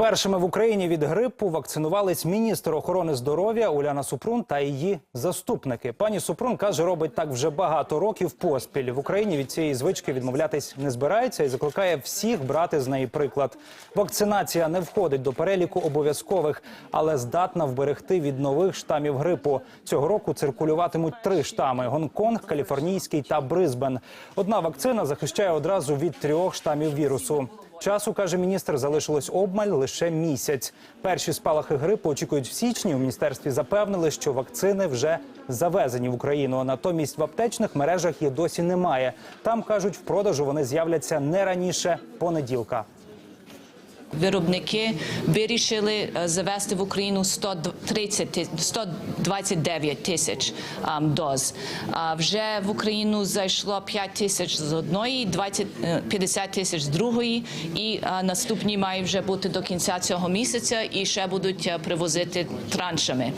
Першими в Україні від грипу вакцинувались міністр охорони здоров'я Уляна Супрун та її заступники. Пані Супрун каже, робить так вже багато років поспіль. В Україні від цієї звички відмовлятись не збирається і закликає всіх брати з неї приклад. Вакцинація не входить до переліку обов'язкових, але здатна вберегти від нових штамів грипу. Цього року циркулюватимуть три штами: Гонконг, Каліфорнійський та Брисбен. Одна вакцина захищає одразу від трьох штамів вірусу. Часу, каже міністр, залишилось обмаль лише місяць. Перші спалахи грипу очікують в січні. У міністерстві запевнили, що вакцини вже завезені в Україну. Натомість в аптечних мережах їх досі немає. Там кажуть, в продажу вони з'являться не раніше понеділка. Виробники вирішили е, завести в Україну 130, ти- 129 тисяч доз. А вже в Україну зайшло 5 тисяч з одної, 20, е, 50 тисяч з другої, і е, наступні мають вже бути до кінця цього місяця, і ще будуть е, привозити траншами.